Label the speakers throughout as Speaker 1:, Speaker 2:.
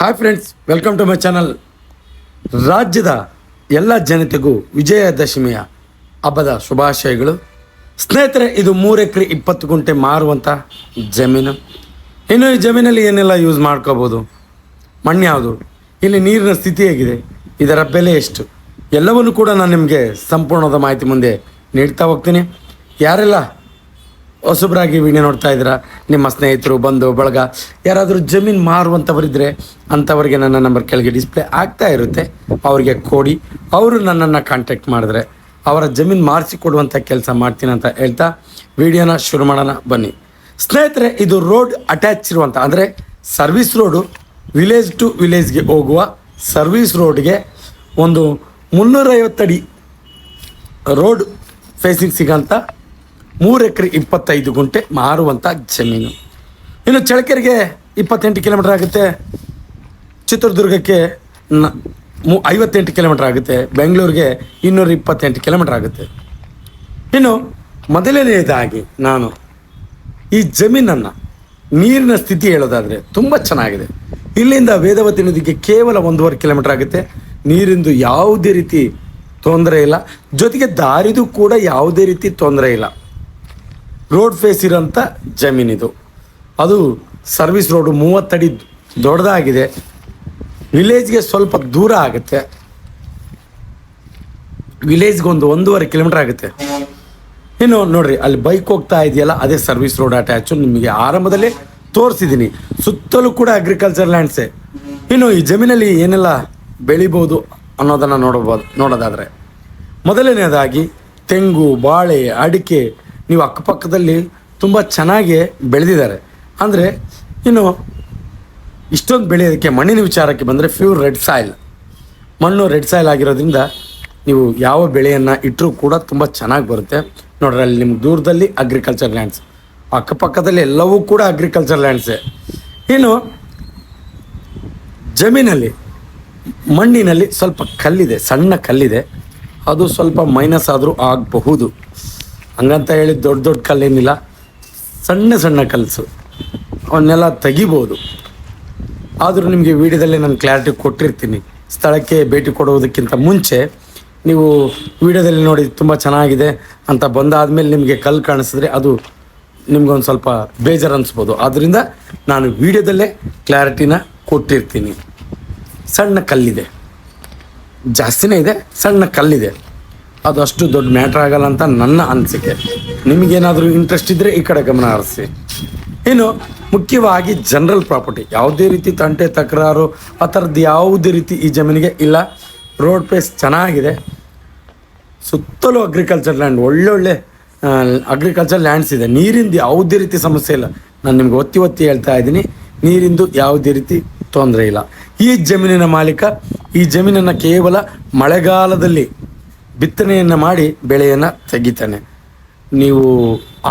Speaker 1: Hi friends welcome to my channel ರಾಜ್ಯದ ಎಲ್ಲ ಜನತೆಗೂ ವಿಜಯದಶಮಿಯ ಹಬ್ಬದ ಶುಭಾಶಯಗಳು. ಸ್ನೇಹಿತರೆ, ಇದು ಮೂರು ಎಕರೆ ಇಪ್ಪತ್ತು ಗುಂಟೆ ಮಾರುವಂಥ ಜಮೀನು. ಇನ್ನು ಈ ಜಮೀನಲ್ಲಿ ಏನೆಲ್ಲ ಯೂಸ್ ಮಾಡ್ಕೋಬೋದು? ಮಣ್ಣು ಯಾವುದು? ಇಲ್ಲಿ ನೀರಿನ ಸ್ಥಿತಿ ಹೇಗಿದೆ? ಇದರ ಬೆಲೆ ಎಷ್ಟು? ಎಲ್ಲವನ್ನು ಕೂಡ ನಾನು ನಿಮಗೆ ಸಂಪೂರ್ಣವಾದ ಮಾಹಿತಿ ಮುಂದೆ ನೀಡ್ತಾ ಹೋಗ್ತೀನಿ. ಯಾರೆಲ್ಲ ಹೊಸಬ್ರಾಗಿ ವೀಣೆ ನೋಡ್ತಾ ಇದ್ದೀರಾ? ನಿಮ್ಮ ಸ್ನೇಹಿತರು, ಬಂಧು, ಬಳಗ, ಯಾರಾದರೂ ಜಮೀನು ಮಾರುವಂಥವರಿದ್ದರೆ ಅಂಥವ್ರಿಗೆ ನನ್ನ ನಂಬರ್ ಕೆಳಗೆ ಡಿಸ್ಪ್ಲೇ ಆಗ್ತಾ ಇರುತ್ತೆ. ಅವರಿಗೆ ಕೊಡಿ. ಅವರು ನನ್ನನ್ನು ಕಾಂಟ್ಯಾಕ್ಟ್ ಮಾಡಿದ್ರೆ ಅವರ ಜಮೀನು ಮಾರಿಸಿ ಕೊಡುವಂಥ ಕೆಲಸ ಮಾಡ್ತೀನಿ ಅಂತ ಹೇಳ್ತಾ ವಿಡಿಯೋನ ಶುರು ಮಾಡೋಣ, ಬನ್ನಿ. ಸ್ನೇಹಿತರೆ, ಇದು ರೋಡ್ ಅಟ್ಯಾಚ್ ಇರುವಂಥ ಅಂದರೆ ಸರ್ವಿಸ್ ರೋಡು ವಿಲೇಜ್ ಟು ವಿಲೇಜ್ಗೆ ಹೋಗುವ ಸರ್ವಿಸ್ ರೋಡ್ಗೆ ಒಂದು ಮುನ್ನೂರೈವತ್ತಡಿ ರೋಡ್ ಫೇಸಿಂಗ್ ಸಿಗೋಂಥ ಮೂರು ಎಕರೆ ಇಪ್ಪತ್ತೈದು ಗುಂಟೆ ಮಾರುವಂಥ ಜಮೀನು. ಇನ್ನು ಚಳಕೆರೆಗೆ ಇಪ್ಪತ್ತೆಂಟು ಕಿಲೋಮೀಟರ್ ಆಗುತ್ತೆ. ಚಿತ್ರದುರ್ಗಕ್ಕೆ ನ ಮು ಐವತ್ತೆಂಟು ಕಿಲೋಮೀಟರ್ ಆಗುತ್ತೆ. ಬೆಂಗಳೂರಿಗೆ ಇನ್ನೂರ ಇಪ್ಪತ್ತೆಂಟು ಕಿಲೋಮೀಟರ್ ಆಗುತ್ತೆ. ಇನ್ನು ಮೊದಲನೆಯದಾಗಿ ನಾನು ಈ ಜಮೀನನ್ನು ನೀರಿನ ಸ್ಥಿತಿ ಹೇಳೋದಾದರೆ ತುಂಬ ಚೆನ್ನಾಗಿದೆ. ಇಲ್ಲಿಂದ ವೇದವತಿ ನದಿಗೆ ಕೇವಲ ಒಂದೂವರೆ ಕಿಲೋಮೀಟರ್ ಆಗುತ್ತೆ. ನೀರಿಂದು ಯಾವುದೇ ರೀತಿ ತೊಂದರೆ ಇಲ್ಲ. ಜೊತೆಗೆ ದಾರಿದು ಕೂಡ ಯಾವುದೇ ರೀತಿ ತೊಂದರೆ ಇಲ್ಲ. ರೋಡ್ ಫೇಸ್ ಇರೋಂಥ ಜಮೀನಿದು. ಅದು ಸರ್ವಿಸ್ ರೋಡು ಮೂವತ್ತಡಿ ದೊಡ್ಡದಾಗಿದೆ. ವಿಲೇಜ್ಗೆ ಸ್ವಲ್ಪ ದೂರ ಆಗುತ್ತೆ. ವಿಲೇಜ್ಗೊಂದು ಒಂದೂವರೆ ಕಿಲೋಮೀಟರ್ ಆಗುತ್ತೆ. ಇನ್ನು ನೋಡ್ರಿ, ಅಲ್ಲಿ ಬೈಕ್ ಹೋಗ್ತಾ ಇದೆಯಲ್ಲ, ಅದೇ ಸರ್ವಿಸ್ ರೋಡ್ ಅಟ್ಯಾಚು ನಿಮಗೆ ಆರಂಭದಲ್ಲೇ ತೋರಿಸಿದ್ದೀನಿ. ಸುತ್ತಲೂ ಕೂಡ ಅಗ್ರಿಕಲ್ಚರ್ ಲ್ಯಾಂಡ್ಸೇ ಇನ್ನು ಈ ಜಮೀನಲ್ಲಿ ಏನೆಲ್ಲ ಬೆಳಿಬೋದು ಅನ್ನೋದನ್ನು ನೋಡಬಹುದು ನೋಡೋದಾದರೆ. ಮೊದಲನೇದಾಗಿ ತೆಂಗು, ಬಾಳೆ, ಅಡಿಕೆ ನೀವು ಅಕ್ಕಪಕ್ಕದಲ್ಲಿ ತುಂಬ ಚೆನ್ನಾಗಿ ಬೆಳೆದಿದ್ದಾರೆ. ಅಂದರೆ ಇನ್ನು ಇಷ್ಟೊಂದು ಬೆಳೆಯೋದಕ್ಕೆ, ಮಣ್ಣಿನ ವಿಚಾರಕ್ಕೆ ಬಂದರೆ ಪ್ಯೂರ್ ರೆಡ್ ಸಾಯಿಲ್ ಮಣ್ಣು ರೆಡ್ ಸಾಯಿಲ್ ಆಗಿರೋದ್ರಿಂದ ನೀವು ಯಾವ ಬೆಳೆಯನ್ನು ಇಟ್ಟರೂ ಕೂಡ ತುಂಬ ಚೆನ್ನಾಗಿ ಬರುತ್ತೆ. ನೋಡ್ರಿ, ಅಲ್ಲಿ ನಿಮ್ಗೆ ದೂರದಲ್ಲಿ ಅಗ್ರಿಕಲ್ಚರ್ ಲ್ಯಾಂಡ್ಸ್ ಅಕ್ಕಪಕ್ಕದಲ್ಲಿ ಎಲ್ಲವೂ ಕೂಡ ಅಗ್ರಿಕಲ್ಚರ್ ಲ್ಯಾಂಡ್ಸೇ ಇನ್ನು ಜಮೀನಲ್ಲಿ, ಮಣ್ಣಿನಲ್ಲಿ ಸ್ವಲ್ಪ ಕಲ್ಲಿದೆ, ಸಣ್ಣ ಕಲ್ಲಿದೆ. ಅದು ಸ್ವಲ್ಪ ಮೈನಸ್ ಆದರೂ ಆಗಬಹುದು. ಹಂಗಂತ ಹೇಳಿ ದೊಡ್ಡ ದೊಡ್ಡ ಕಲ್ಲೇನಿಲ್ಲ, ಸಣ್ಣ ಸಣ್ಣ ಕಲಸು. ಅವನ್ನೆಲ್ಲ ತೆಗಿಬೋದು. ಆದರೂ ನಿಮಗೆ ವಿಡಿಯೋದಲ್ಲಿ ನಾನು ಕ್ಲಾರಿಟಿ ಕೊಟ್ಟಿರ್ತೀನಿ. ಸ್ಥಳಕ್ಕೆ ಭೇಟಿ ಕೊಡುವುದಕ್ಕಿಂತ ಮುಂಚೆ ನೀವು ವಿಡಿಯೋದಲ್ಲಿ ನೋಡಿ ತುಂಬ ಚೆನ್ನಾಗಿದೆ ಅಂತ ಬಂದಾದ ಮೇಲೆ ನಿಮಗೆ ಕಲ್ಲು ಕಾಣಿಸಿದ್ರೆ ಅದು ನಿಮ್ಗೊಂದು ಸ್ವಲ್ಪ ಬೇಜಾರು ಅನಿಸ್ಬೋದು ಆದ್ದರಿಂದ ನಾನು ವಿಡಿಯೋದಲ್ಲೇ ಕ್ಲಾರಿಟಿನ ಕೊಟ್ಟಿರ್ತೀನಿ. ಸಣ್ಣ ಕಲ್ಲಿದೆ. ಜಾಸ್ತಿನೇ ಇದೆ, ಸಣ್ಣ ಕಲ್ಲಿದೆ. ಅದು ಅಷ್ಟು ದೊಡ್ಡ ಮ್ಯಾಟ್ರ್ ಆಗಲ್ಲ ಅಂತ ನನ್ನ ಅನಿಸಿಕೆ. ನಿಮಗೇನಾದರೂ ಇಂಟ್ರೆಸ್ಟ್ ಇದ್ದರೆ ಈ ಕಡೆ ಗಮನ ಹರಿಸಿ. ಇನ್ನು, ಮುಖ್ಯವಾಗಿ ಜನರಲ್ ಪ್ರಾಪರ್ಟಿ ಯಾವುದೇ ರೀತಿ ತಂಟೆ, ತಕರಾರು, ಆ ಥರದ್ದು ಯಾವುದೇ ರೀತಿ ಈ ಜಮೀನಿಗೆ ಇಲ್ಲ. ರೋಡ್ ಪ್ಲೇಸ್ ಚೆನ್ನಾಗಿದೆ. ಸುತ್ತಲೂ ಅಗ್ರಿಕಲ್ಚರ್ ಲ್ಯಾಂಡ್ ಒಳ್ಳೊಳ್ಳೆ ಅಗ್ರಿಕಲ್ಚರ್ ಲ್ಯಾಂಡ್ಸ್ ಇದೆ. ನೀರಿಂದು ಯಾವುದೇ ರೀತಿ ಸಮಸ್ಯೆ ಇಲ್ಲ. ನಾನು ನಿಮ್ಗೆ ಒತ್ತಿ ಒತ್ತಿ ಹೇಳ್ತಾ ಇದ್ದೀನಿ. ನೀರಿಂದು ಯಾವುದೇ ರೀತಿ ತೊಂದರೆ ಇಲ್ಲ. ಈ ಜಮೀನಿನ ಮಾಲೀಕ, ಈ ಜಮೀನನ್ನು ಕೇವಲ ಮಳೆಗಾಲದಲ್ಲಿ ಬಿತ್ತನೆಯನ್ನು ಮಾಡಿ ಬೆಳೆಯನ್ನು ತೆಗಿತಾನೆ. ನೀವು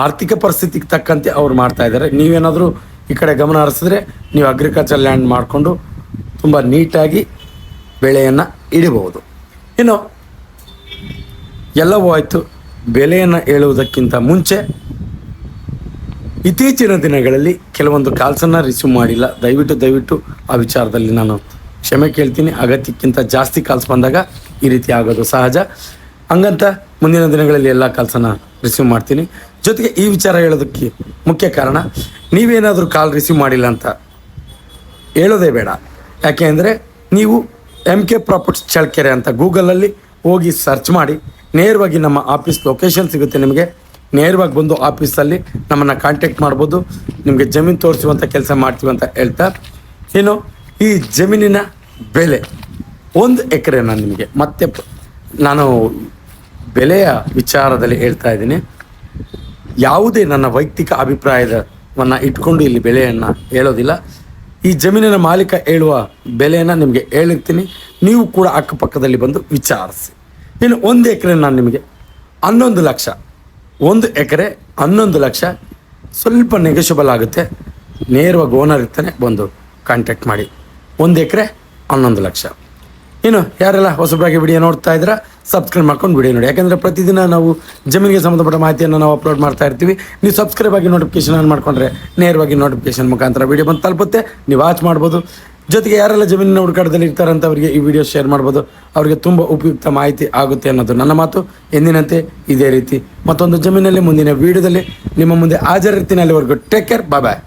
Speaker 1: ಆರ್ಥಿಕ ಪರಿಸ್ಥಿತಿಗೆ ತಕ್ಕಂತೆ ಅವ್ರು ಮಾಡ್ತಾ ಇದ್ದಾರೆ. ನೀವೇನಾದರೂ ಈ ಕಡೆ ಗಮನ ಹರಿಸಿದ್ರೆ ನೀವು ಅಗ್ರಿಕಲ್ಚರ್ ಲ್ಯಾಂಡ್ ಮಾಡಿಕೊಂಡು ತುಂಬ ನೀಟಾಗಿ ಬೆಳೆಯನ್ನು ಇಡಬಹುದು. ಇನ್ನು ಎಲ್ಲವೂ ಆಯಿತು. ಬೆಲೆಯನ್ನು ಹೇಳುವುದಕ್ಕಿಂತ ಮುಂಚೆ ಇತ್ತೀಚಿನ ದಿನಗಳಲ್ಲಿ ಕೆಲವೊಂದು ಕಾಲ್ಸನ್ನು ರಿಸೀವ್ ಮಾಡಿಲ್ಲ. ದಯವಿಟ್ಟು ದಯವಿಟ್ಟು ಆ ವಿಚಾರದಲ್ಲಿ ನಾನು ಕ್ಷಮೆ ಕೇಳ್ತೀನಿ. ಅಗತ್ಯಕ್ಕಿಂತ ಜಾಸ್ತಿ ಕಾಲ್ಸ್ ಬಂದಾಗ ಈ ರೀತಿ ಆಗೋದು ಸಹಜ. ಹಂಗಂತ ಮುಂದಿನ ದಿನಗಳಲ್ಲಿ ಎಲ್ಲ ಕಾಲ್ಸನ್ನು ರಿಸೀವ್ ಮಾಡ್ತೀನಿ. ಜೊತೆಗೆ ಈ ವಿಚಾರ ಹೇಳೋದಕ್ಕೆ ಮುಖ್ಯ ಕಾರಣ, ನೀವೇನಾದರೂ ಕಾಲ್ ರಿಸೀವ್ ಮಾಡಿಲ್ಲ ಅಂತ ಹೇಳೋದೇ ಬೇಡ. ಯಾಕೆ ಅಂದರೆ ನೀವು ಎಂ ಕೆ ಪ್ರಾಪರ್ಟ್ಸ್ ಚಳ್ಳಕೆರೆ ಅಂತ ಗೂಗಲಲ್ಲಿ ಹೋಗಿ ಸರ್ಚ್ ಮಾಡಿ, ನೇರವಾಗಿ ನಮ್ಮ ಆಫೀಸ್ ಲೊಕೇಶನ್ ಸಿಗುತ್ತೆ ನಿಮಗೆ. ನೇರವಾಗಿ ಬಂದು ಆಫೀಸಲ್ಲಿ ನಮ್ಮನ್ನು ಕಾಂಟ್ಯಾಕ್ಟ್ ಮಾಡ್ಬೋದು. ನಿಮಗೆ ಜಮೀನು ತೋರಿಸುವಂಥ ಕೆಲಸ ಮಾಡ್ತೀವಿ ಅಂತ ಹೇಳ್ತಾ. ಇನ್ನು ಈ ಜಮೀನಿನ ಬೆಲೆ, ಒಂದು ಎಕರೆ ನಾನು ನಿಮಗೆ ಮತ್ತೆ ನಾನು ಬೆಲೆಯ ವಿಚಾರದಲ್ಲಿ ಹೇಳ್ತಾ ಇದ್ದೀನಿ. ಯಾವುದೇ ನನ್ನ ವೈಯಕ್ತಿಕ ಅಭಿಪ್ರಾಯದವನ್ನು ಇಟ್ಕೊಂಡು ಇಲ್ಲಿ ಬೆಲೆಯನ್ನು ಹೇಳೋದಿಲ್ಲ. ಈ ಜಮೀನಿನ ಮಾಲೀಕ ಹೇಳುವ ಬೆಲೆಯನ್ನು ನಿಮಗೆ ಹೇಳಿರ್ತೀನಿ. ನೀವು ಕೂಡ ಅಕ್ಕಪಕ್ಕದಲ್ಲಿ ಬಂದು ವಿಚಾರಿಸಿ. ಇನ್ನು ಒಂದು ಎಕರೆ ನಾನು ನಿಮಗೆ ಹನ್ನೊಂದು ಲಕ್ಷ, ಒಂದು ಎಕರೆ ಹನ್ನೊಂದು ಲಕ್ಷ ಸ್ವಲ್ಪ ನೆಗೆಷಬಲ್ ಆಗುತ್ತೆ. ನೇರವಾಗಿ ಓನರ್ ಇರ್ತಾನೆ, ಬಂದು ಕಾಂಟ್ಯಾಕ್ಟ್ ಮಾಡಿ. ಒಂದು ಎಕರೆ ಹನ್ನೊಂದು ಲಕ್ಷ. ಇನ್ನು ಯಾರೆಲ್ಲ ಹೊಸಬ್ರಾಗಿ ವಿಡಿಯೋ ನೋಡ್ತಾ ಇದ್ದೀರಾ? ಸಬ್ಸ್ಕ್ರೈಬ್ ಮಾಡ್ಕೊಂಡು ವಿಡಿಯೋ ನೋಡಿ. ಯಾಕಂದರೆ ಪ್ರತಿದಿನ ನಾವು ಜಮೀನಿಗೆ ಸಂಬಂಧಪಟ್ಟ ಮಾಹಿತಿಯನ್ನು ನಾವು ಅಪ್ಲೋಡ್ ಮಾಡ್ತಾ ಇರ್ತೀವಿ. ನೀವು ಸಬ್ಸ್ಕ್ರೈಬ್ ಆಗಿ ನೋಟಿಫಿಕೇಶನ್ ಆನ್ ಮಾಡ್ಕೊಂಡ್ರೆ ನೇರವಾಗಿ ನೋಟಿಫಿಕೇಶನ್ ಮುಖಾಂತರ ವಿಡಿಯೋ ಬಂದು ತಲುಪುತ್ತೆ. ನೀವು ವಾಚ್ ಮಾಡ್ಬೋದು. ಜೊತೆಗೆ ಯಾರೆಲ್ಲ ಜಮೀನಿನ ಹುಡುಕಾಟದಲ್ಲಿ ಇರ್ತಾರಂತ ಅವರಿಗೆ ಈ ವಿಡಿಯೋ ಶೇರ್ ಮಾಡ್ಬೋದು. ಅವರಿಗೆ ತುಂಬ ಉಪಯುಕ್ತ ಮಾಹಿತಿ ಆಗುತ್ತೆ ಅನ್ನೋದು ನನ್ನ ಮಾತು. ಎಂದಿನಂತೆ ಇದೇ ರೀತಿ ಮತ್ತೊಂದು ಜಮೀನಲ್ಲಿ ಮುಂದಿನ ವಿಡಿಯೋದಲ್ಲಿ ನಿಮ್ಮ ಮುಂದೆ ಹಾಜರಿರ್ತೀನಿ ಅಲ್ಲಿವರೆಗೂ. Take care bye